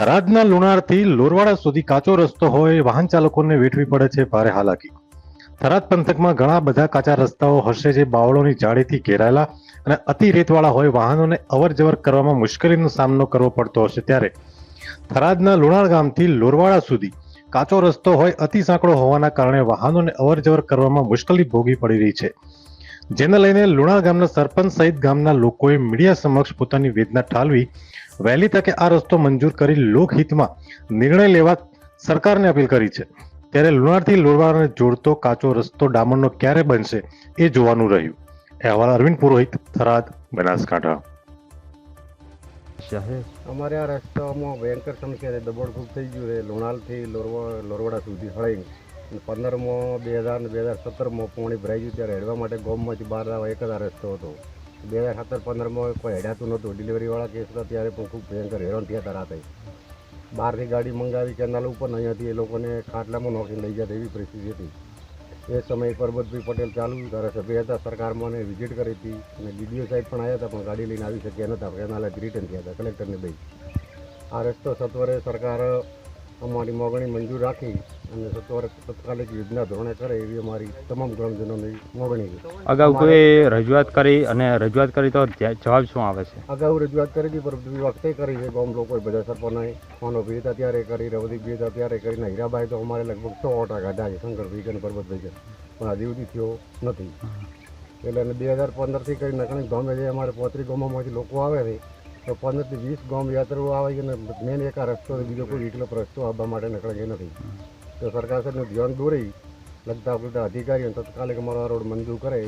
થરાદના લુણારથી લોરવાડા સુધી કાચો રસ્તો હોય, વાહન ચાલકોને વેઠવી પડે છે ભારે હાલાકી. થરાદ પંથકમાં ઘણા બધા કાચા રસ્તાઓ હશે જે બાવળોની જાળીથી ઘેરાયેલા અને અતિ રેતવાળા હોય, વાહનોને અવર જવર કરવામાં મુશ્કેલીનો સામનો કરવો પડતો હશે ત્યારે. થરાદના લુણાર ગામથી લોરવાડા સુધી કાચો રસ્તો હોય, અતિ સાંકડો હોવાના કારણે વાહનોને અવર જવર કરવામાં મુશ્કેલી ભોગવી પડી રહી છે. જેને લઈને લુણાર ગામના સરપંચ સહિત ગામના લોકોએ મીડિયા સમક્ષ પોતાની વેદના ઠાલવી વહેલી તકે આ રસ્તો મંજૂર કરી લોકહિતમાં નિર્ણય લેવા સરકારને અપીલ કરી છે. ત્યારે લુણારથી લોરવાડાને જોડતો કાચો રસ્તો ડામરનો ક્યારે બનશે એ જોવાનું રહ્યું. અહેવાલ અરવિંદ પુરોહિત થરાદ બનાસકાંઠા. છે અમારે આ રસ્તામાં ભયંકર સમસ્યા છે. દબોડ ખૂબ થઈ ગયું છે. લોણાલથી લોરવા લોરવાડા સુધી હળાઈ પંદરમાં બે હજાર બે હજાર સત્તરમાં પાણી ભરાઈ ગયું. ત્યારે હેડવા માટે ગોમમાંથી બહાર એક જ રસ્તો હતો. બે હજાર સત્તર પંદરમાં કોઈ હેડાતું નહોતું. ડિલિવરીવાળા કેસ હતા ત્યારે પણ ખૂબ ભયંકર હેરાન થયા હતા રાતે. બહારથી ગાડી મંગાવી, કેનાલ ઉપર અહીંયાથી એ લોકોને ખાટલામાં નોકરી લઈ જતા એવી પરિસ્થિતિ હતી. એ સમયે પરબતભાઈ પટેલ ચાલુ ધારાસભ્ય હતા, સરકારમાં અને વિઝિટ કરી હતી અને ડીડીઓ સાહેબ પણ આવ્યા હતા, પણ ગાડી લઈને આવી શક્યા નહોતા, કેનાલે રિટર્ન થયા હતા કલેક્ટરને દઈ. આ રસ્તો સત્વરે સરકાર અમારી મોગણી મંજૂર રાખી અને સત્વરે તત્કાલિક યોજના ધોરણે કરે એવી અમારી તમામ ગ્રામજનોની મોગણી અગાઉ કોઈ રજૂઆત કરી અને રજૂઆત કરી તો જવાબ શું આવે છે? અગાઉ રજૂઆત કરી હતી પરંતુ વખતે કરી છે ગામ લોકોએ બધા સરપંચને ફોનો ભી હતા ત્યારે કરી રવદીપ ભી ત્યારે કરીને હીરાબાઈ તો અમારે લગભગ સો ઓટા કાઢ્યા છે શંકરભાઈ કે અને પરબતભાઈ પણ હજી સુધી થયો નથી. એટલે બે હજાર પંદરથી કરી નકણી ગામે જે અમારે પોતરી ગામોમાંથી લોકો આવે છે તો પંદરથી વીસ ગામ યાત્રાઓ આવે છે અને મેન એક આ રસ્તો બીજો કોઈ વિકલ્પ રસ્તો આવવા માટે નીકળે નથી. તો સરકાર સાહેબનું ધ્યાન દોરી લગતા અધિકારીઓ તત્કાલિક અમારો રોડ મંજૂર કરે.